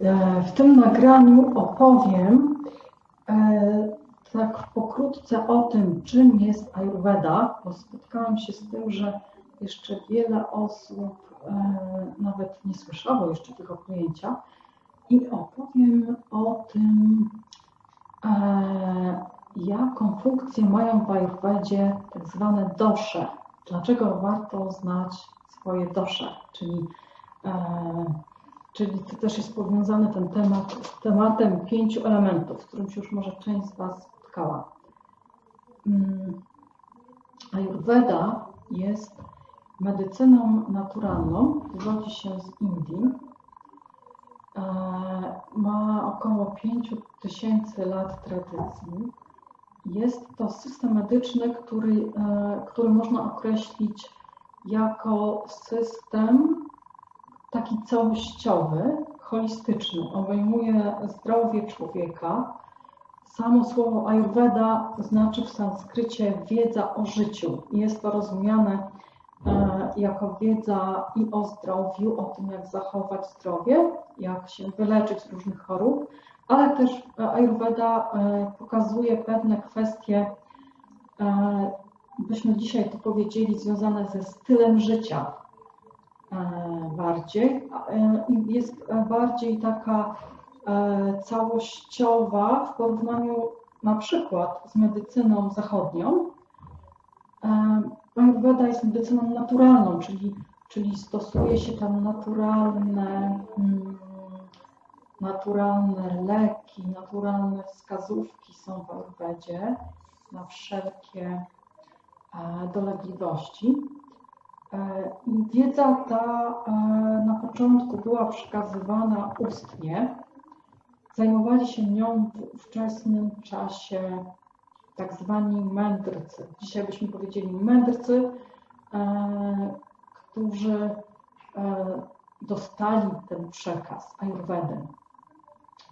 E, W tym nagraniu opowiem e, tak pokrótce o tym, czym jest Ayurveda, bo spotkałam się z tym, że jeszcze wiele osób e, nawet nie słyszało jeszcze tego pojęcia i opowiem o tym, jaką funkcję mają w Ayurvedzie tak zwane dosze. Dlaczego warto znać swoje dosze, czyli Czyli to też jest powiązany ten temat z tematem pięciu elementów, z którym się już może część z Was spotkała. Mm, Ayurveda jest medycyną naturalną, wywodzi się z Indii. E, Ma około 5000 lat tradycji. Jest to system medyczny, który, e, który można określić jako system taki całościowy, holistyczny, obejmuje zdrowie człowieka. Samo słowo Ayurveda znaczy w sanskrycie wiedza o życiu. Jest to rozumiane e, jako wiedza i o zdrowiu, o tym, jak zachować zdrowie, jak się wyleczyć z różnych chorób, ale też Ayurveda e, pokazuje pewne kwestie, e, byśmy dzisiaj to powiedzieli, związane ze stylem życia, bardziej e, jest e, bardziej taka e, całościowa w porównaniu na przykład z medycyną zachodnią. E, Ayurveda jest medycyną naturalną, czyli, czyli stosuje się tam naturalne, mm, naturalne leki, naturalne wskazówki są w Ayurvedzie na wszelkie e, dolegliwości. E, Wiedza ta e, na początku była przekazywana ustnie. Zajmowali się nią w ówczesnym czasie tak zwani mędrcy. Dzisiaj byśmy powiedzieli mędrcy, e, którzy dostali ten przekaz Ayurvedy.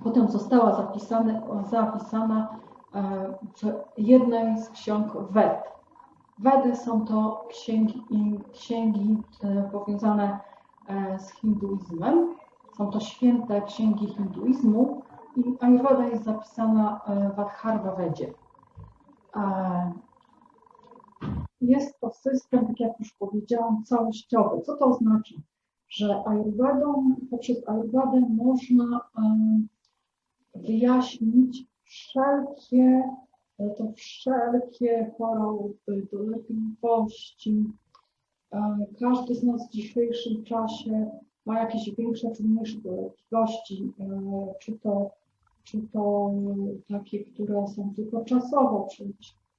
Potem została zapisana w jednej z ksiąg Ved. Wedy są to księgi, księgi e, powiązane e, z hinduizmem. Są to święte księgi hinduizmu i Ayurveda jest zapisana e, w Adharva Vedzie. Jest to system, tak jak już powiedziałam, całościowy. Co to oznacza? Że Ayurvedą, poprzez Ayurvedę można wyjaśnić wszelkie to wszelkie choroby, dolegliwości. E, Każdy z nas w dzisiejszym czasie ma jakieś większe czy mniejsze dolegliwości, e, czy to, czy to takie, które są tylko czasowo, przez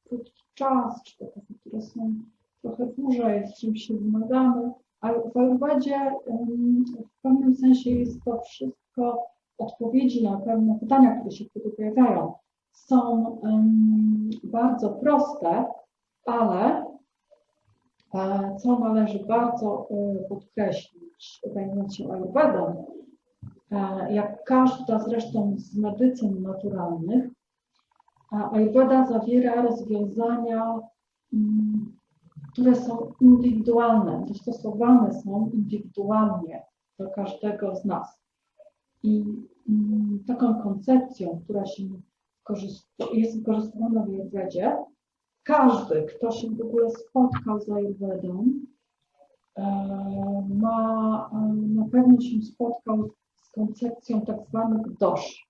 krótki czas, czy to takie, które są trochę dłużej, z czym się wymagamy. A w Ayurvedzie w pewnym sensie jest to wszystko odpowiedzi na pewne pytania, które się wtedy pojawiają są bardzo proste, ale e, co należy bardzo e, podkreślić, zajmując się Ayurvedą, e, jak każda zresztą z medycyn naturalnych, Ayurveda zawiera rozwiązania, um, które są indywidualne, dostosowane są indywidualnie do każdego z nas. I um, taką koncepcją, która się jest wykorzystywana w Ayurvedzie. Każdy, kto się w ogóle spotkał z Ayurvedą, e, ma, e, na pewno się spotkał z koncepcją tak zwanych dosz.